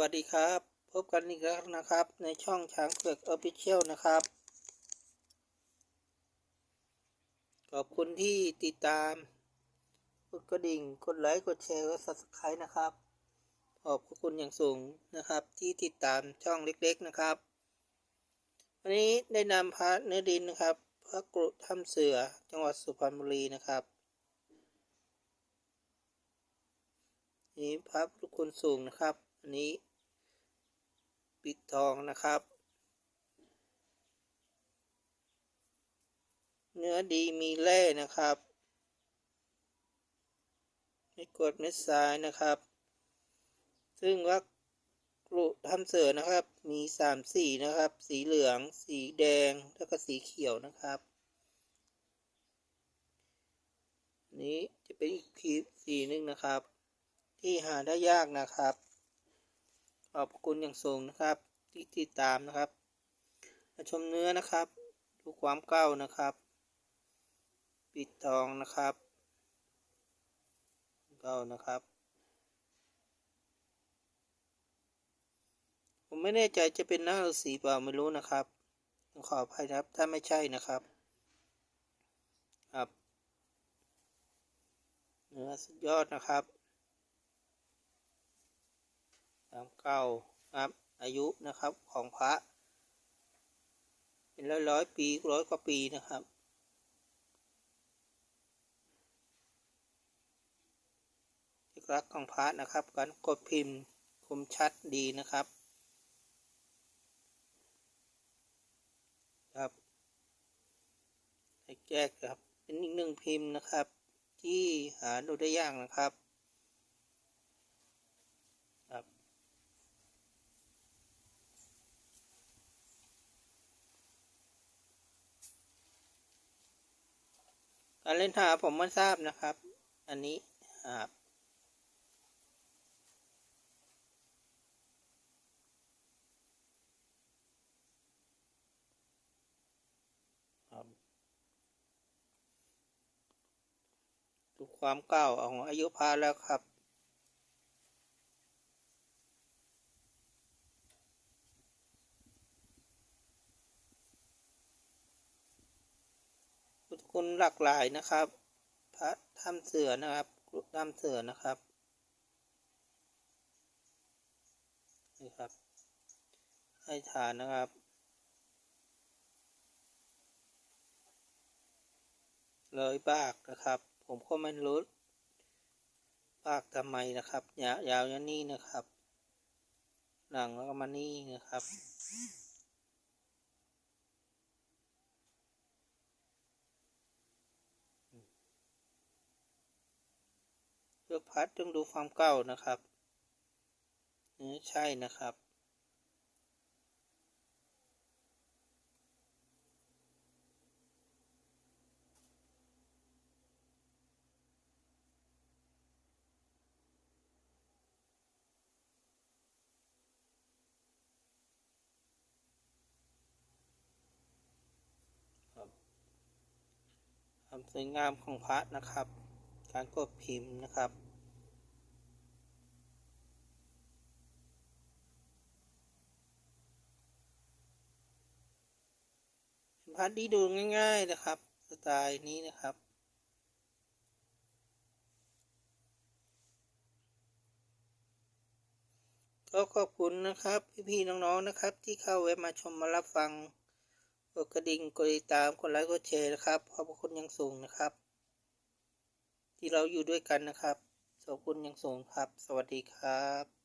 วัสดีครับ พบกันอีกแล้วนะครับ ในช่องช้างเผือกออฟฟิเชียลนะครับ ขอบคุณที่ติดตาม กดกระดิ่ง กดไลค์ กดแชร์ กด subscribe นะครับ ขอบคุณอย่างสูงนะครับ ที่ติดตามช่องเล็กๆนะครับ วันนี้ได้นำพระเนื้อดินนะครับ พระกรุถ้ำเสือจังหวัดสุพรรณบุรีนะครับนี่พระพุทธคุณสูงนะครับ อันนี้ ปิดทองนะครับ เนื้อดีมีแร่นะครับไม่กดเม็ดทรายนะครับ ซึ่งว่ากรุทำเสือนะครับ มีสามสีนะครับ สีเหลือง สีแดง แล้วก็สีเขียวนะครับ นี้จะเป็นอีกคีสีหนึ่งนะครับ ที่หาได้ยากนะครับ ขอบคุณอย่างสูงนะครับ ที่ติดตามนะครับมาชมเนื้อนะครับ ดูความเก้านะครับ ปิดทองนะครับเก้านะครับ ผมไม่แน่ใจจะเป็นหน้าฤาษีเปล่าไม่รู้นะครับขออภัยครับ ถ้าไม่ใช่นะครับ ครับ เนื้อสุดยอดนะครับามเก้าครับอายุนะครับของพระ เป็นร้อยร้อยปีร้อยกว่าปีนะครับเอกลักษณ์ของพระนะครับ การกดพิมพ์คมชัดดีนะครับครับให้แก้ครับ เป็นอีกหนึ่งพิมพ์นะครับ ที่หาดูได้ยากนะครับ การเล่นหาผมไม่ทราบนะครับ อันนี้ครับครับดูความเก่าของอายุพาแล้วครับ พุทธคุณหลากหลายนะครับ พระถ้ำเสือนะครับถ้ำเสือนะครับนี่ครับ ให้ทานนะครับเลยบากนะครับ ผมก็ไม่รู้บากทำไมนะครับยาวยาวยานี้นะครับ หลังแล้วก็มานี่นะครับ ลือกพัดต้องดูความเก่านะครับนี่ใช่นะครับ ความสวยงามของพระนะครับ การกดพิมพ์นะครับ เป็น พระที่ดูง่าย ๆนะครับ สไตล์นี้นะครับก็ขอบคุณนะครับ พี่ๆน้องๆนะครับ ที่เข้าเว็บมาชมมารับฟังกดกระดิ่งกดติดตามกดไลค์กดแชร์นะครับขอบคุณย่างสูงนะครับ ที่เราอยู่ด้วยกันนะครับขอบคุณย่างสูงครับ สวัสดีครับ